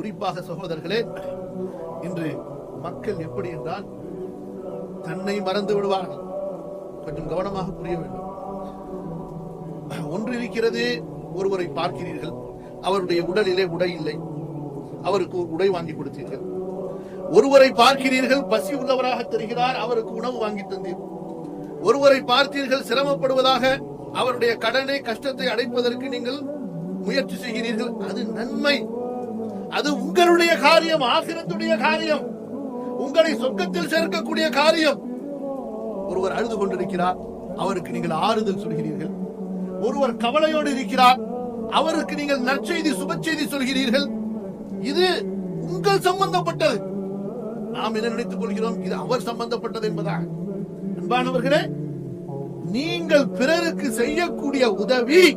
குறிப்பாக சகோதரர்களே இன்று மக்கள் எப்படி என்றால் தன்னை மறந்து விடுவார்கள். கொஞ்சம் கவனமாக புரிய வேண்டும். ஒன்று இருக்கிறது ஒருவரை பார்க்கிறீர்கள். அவருடைய உடலிலே உடை இல்லை. அவருக்கு உடை வாங்கி கொடுத்தீர்கள். ஒருவரை பார்க்கிறீர்கள் பசி உள்ளவராக தெரிகிறார் அவருக்கு உணவு வாங்கி தந்தீர். ஒருவரை பார்த்தீர்கள் சிரமப்படுவதாக அவருடைய கடனை கஷ்டத்தை அடைப்பதற்கு நீங்கள் முயற்சி செய்கிறீர்கள். அது நன்மை. அது உங்களுடைய காரியம் ஆசிரத்துடைய காரியம். உங்களை சொர்க்கத்தில் சேர்க்கக்கூடிய காரியம். ஒருவர் அழுது கொண்டிருக்கிறார். அவருக்கு நீங்கள் ஆறுதல் சொல்கிறீர்கள். ஒருவர் கவலையோடு இருக்கிறார். அவருக்கு நீங்கள் நற்செய்தி சுபச்செய்தி சொல்கிறீர்கள். இது உங்கள் சம்பந்தப்பட்டது. நாம் என்ன நினைத்துக் கொள்கிறோம்? இது அவர் சம்பந்தப்பட்டது என்பதாக அன்பானவர்களே நீங்கள் பிறருக்கு செய்யக்கூடிய உதவி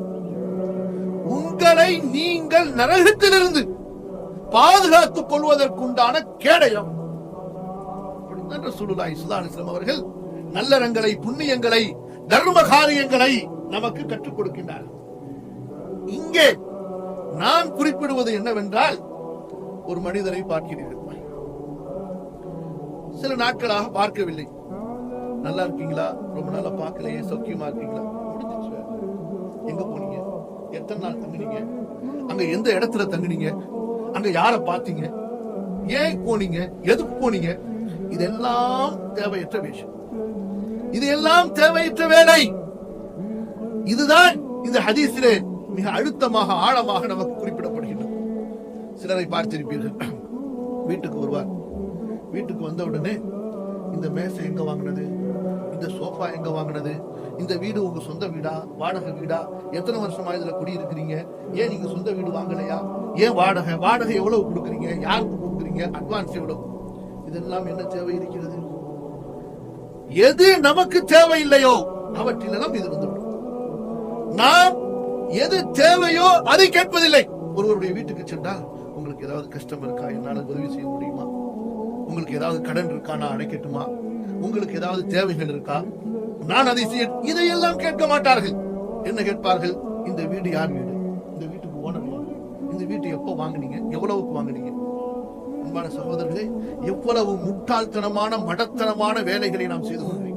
உங்களை நீங்கள் நரகத்திலிருந்து பாதுகாத்துக் கொள்வதற்குண்டான கேடயம். சுடுதாய் ரசூலுல்லாஹி ஸல்லல்லாஹு அலைஹி வஸல்லம் அவர்கள் நல்லறங்களை புண்ணியங்களை தர்ம காரியங்களை நமக்கு கற்றுக் கொடுக்கின்றார் இங்கே நான் குறிப்பிடுவது என்னவென்றால் ஒரு மனிதரை பார்க்கிறீர்கள். சில நாட்களாக பார்க்கவில்லை. நல்லா இருக்கீங்களா? ரொம்ப நாளா பார்க்கலையே? சௌக்கியமா இருக்கீங்களா? முடிஞ்சிச்சு எங்க போனீங்க? எத்தனை நாள் தங்குனீங்க? அங்க எந்த இடத்துல தங்குனீங்க? அங்க யார பார்த்தீங்க? ஏன் போனீங்க? எதுக்கு போனீங்க? இதெல்லாம் தேவையற்ற விஷயம் இது எல்லாம் தேவையற்ற வேலை. இதுதான் இந்த ஹதீஸிலே மிக அழுத்தமாக ஆழமாக நமக்கு குறிப்பிடப்படுகின்றது. சிலரை பார்த்திருப்பீர்கள். வீட்டுக்கு வருவார். வீட்டுக்கு வந்த உடனே இந்த மேசை எங்க வாங்கினது? இந்த சோஃபா எங்க வாங்கினது? இந்த வீடு உங்க சொந்த வீடா? வாடகை வீடா? எத்தனை வருஷமா இதுல குடியிருக்கிறீங்க? ஏன் நீங்க சொந்த வீடு வாங்கலையா? ஏன் வாடகை? வாடகை எவ்வளவு கொடுக்குறீங்க? யாருக்கு கொடுக்குறீங்க? அட்வான்ஸ் எவ்வளவு? இதெல்லாம் என்ன தேவை இருக்கிறது? எது நமக்கு தேவை இல்லையோ அவற்றிலெல்லாம் இது வந்துவிடும். நாம் எது தேவையோ அதை கேட்பதில்லை. ஒருவருடைய வீட்டுக்கு சென்றால் உங்களுக்கு ஏதாவது கஷ்டம் இருக்கா? என்னால உதவி செய்ய முடியுமா? உங்களுக்கு ஏதாவது கடன் இருக்கா? நான் அடைக்கட்டுமா? உங்களுக்கு ஏதாவது தேவைகள் இருக்கா? நான் அதை செய்ய இதையெல்லாம் கேட்க மாட்டார்கள். என்ன கேட்பார்கள்? இந்த வீடு யார் வீடு? இந்த வீட்டுக்கு ஓனர் இந்த வீட்டு எப்போ வாங்குனீங்க? எவ்வளவுக்கு வாங்குனீங்க? அன்பான சகோதரர்களே எவ்வளவு முட்டாள்தனமான மடத்தனமான வேலைகளை நாம் செய்து கொண்டிருக்கிறோம்.